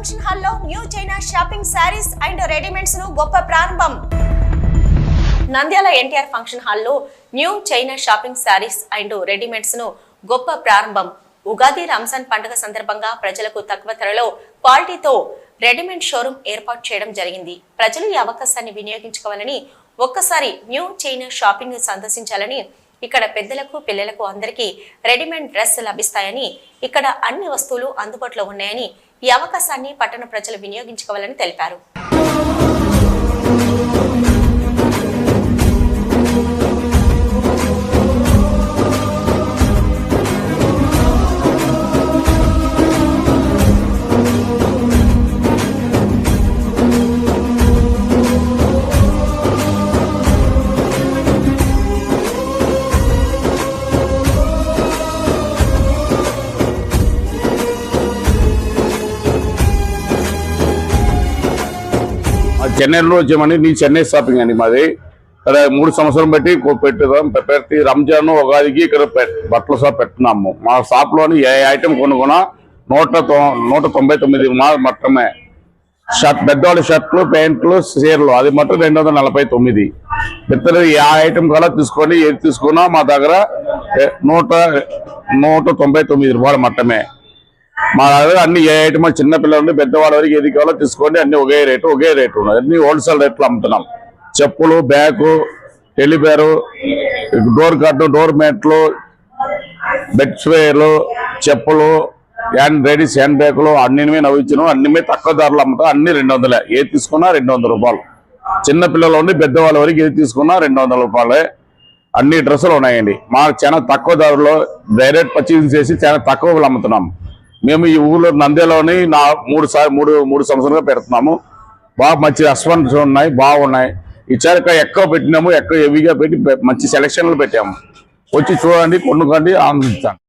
Function హాల్లో new China shopping saris and రెడీమేడ్స్ను గొప్ప ప్రారంభం. నంద్యాల ఎన్టీఆర్ ఫంక్షన్ హాల్లో new China shopping saris and రెడీమేడ్స్ను గొప్ప ప్రారంభం. ఉగాది రంజాన్ పండుగ సందర్భంగా ప్రజలకు తక్కువ ధరలో క్వాలిటీతో రెడీమేడ్ షోరూమ్ ఏర్పాటు చేయడం జరిగింది. ప్రజలు ఈ అవకాశాన్ని వినియోగించుకోవాలని ఒక్కసారి న్యూ చైనా షాపింగ్ సందర్శించాలని ఇక్కడ పెద్దలకు పిల్లలకు అందరికీ రెడీమేడ్ డ్రెస్ లభిస్తాయని ఇక్కడ అన్ని వస్తువులు అందుబాటులో ఉన్నాయని ఈ అవకాశాన్ని పట్టణ ప్రజలు వినియోగించుకోవాలని తెలిపారు. చెన్నైలో వచ్చామండి నీ చెన్నై షాపింగ్ అండి మాది. ఇక్కడ మూడు సంవత్సరం బట్టి పెట్టుదాం పె- పెట్టి రంజాన్ ఉగాదికి ఇక్కడ పె- బట్టల షాప్ పెట్టున్నాము. మా షాప్లోని ఏ ఐటమ్ కొనుక్కున్నా నూట నూట తొంభై తొమ్మిది మా మాత్రమే. షర్ట్ పెద్దవాళ్ళ షర్ట్లు ప్యాంట్లు చీరలు. అది మాత్రం రెండు వందల నలభై తొమ్మిది. పెద్దలు ఏ ఐటమ్ కూడా తీసుకోండి ఏది తీసుకున్నా మా దగ్గర నూట నూట తొంభై తొమ్మిది రూపాయలు మట్టమే మా దగ్గర అన్ని ఏ ఐటమ్ చిన్నపిల్లల నుండి పెద్దవాళ్ళ వరకు ఏది కావాలో తీసుకోండి. అన్ని ఒకే రేటు ఒకే రేటు ఉన్నాయి అన్ని హోల్సేల్ రేట్లు అమ్ముతున్నాం. చెప్పులు బ్యాగు టెలిపేరు డోర్ కట్టు డోర్ మ్యాట్లు బెడ్స్వేర్లు చెప్పులు హ్యాండ్ రెడీస్ హ్యాండ్ బ్యాగులు అన్ని నవ్వించను. అన్ని మీద తక్కువ ధరలు అమ్ముతాం. అన్ని రెండు వందలే. ఏది తీసుకున్నా రెండు వందల రూపాయలు. చిన్నపిల్లల నుండి పెద్దవాళ్ళ వరకు ఏది తీసుకున్నా రెండు వందల రూపాయలే. అన్ని డ్రెస్సులు ఉన్నాయండి. మాకు చాలా తక్కువ ధరలో డైరెక్ట్ పర్చేజ్ చేసి చాలా తక్కువ అమ్ముతున్నాం. మేము ఈ ఊర్లో నంద్యాలోని నా మూడు సార్లు మూడు మూడు సంవత్సరాలుగా పెడుతున్నాము. బాగా మంచి రెస్పాన్స్ ఉన్నాయి బాగున్నాయి. ఇచ్చాక ఎక్కువ పెట్టినాము ఎక్కువ హెవీగా పెట్టి మంచి సెలక్షన్లు పెట్టాము. వచ్చి చూడండి కొనుక్కోండి ఆనందించండి